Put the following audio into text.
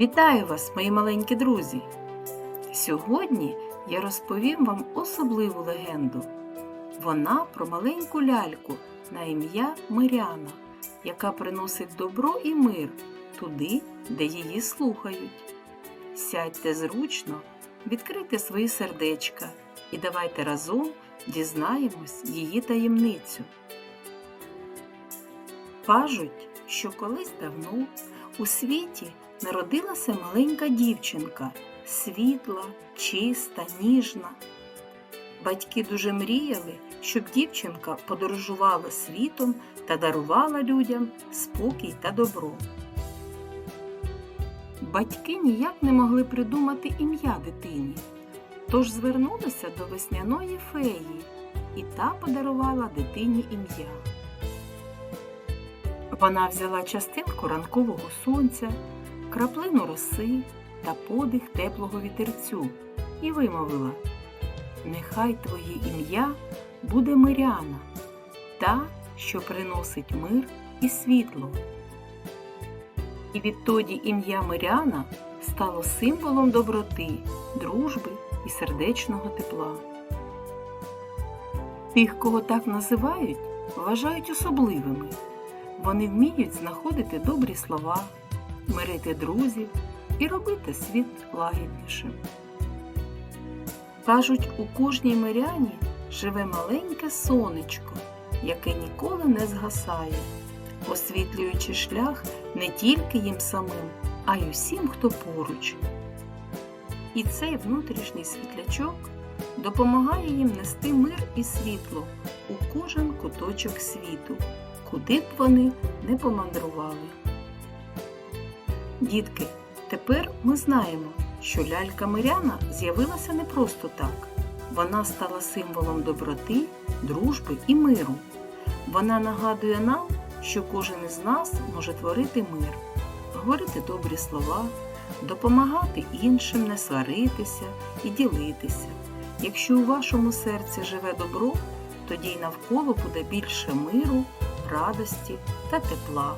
Вітаю вас, мої маленькі друзі! Сьогодні я розповім вам особливу легенду. Вона про маленьку ляльку на ім'я Миряна, яка приносить добро і мир туди, де її слухають. Сядьте зручно, відкрийте свої сердечка і давайте разом дізнаємось її таємницю. Кажуть, що колись давно у світі народилася маленька дівчинка, світла, чиста, ніжна. Батьки дуже мріяли, щоб дівчинка подорожувала світом та дарувала людям спокій та добро. Батьки ніяк не могли придумати ім'я дитині, тож звернулися до весняної феї, і та подарувала дитині ім'я. Вона взяла частинку ранкового сонця, краплину роси та подих теплого вітерцю і вимовила Нехай твоє ім'я буде Миряна, та, що приносить мир і світло. І відтоді ім'я Миряна стало символом доброти, дружби і сердечного тепла. Тих, кого так називають, вважають особливими. Вони вміють знаходити добрі слова, мирити друзів і робити світ лагіднішим. Кажуть, у кожній миряні живе маленьке сонечко, яке ніколи не згасає, освітлюючи шлях не тільки їм самим, а й усім, хто поруч. І цей внутрішній світлячок допомагає їм нести мир і світло у кожен куточок світу, куди б вони не помандрували. Дітки, тепер ми знаємо, що лялька Миряна з'явилася не просто так. Вона стала символом доброти, дружби і миру. Вона нагадує нам, що кожен із нас може творити мир, говорити добрі слова, допомагати іншим не сваритися і ділитися. Якщо у вашому серці живе добро, тоді й навколо буде більше миру, радості та тепла.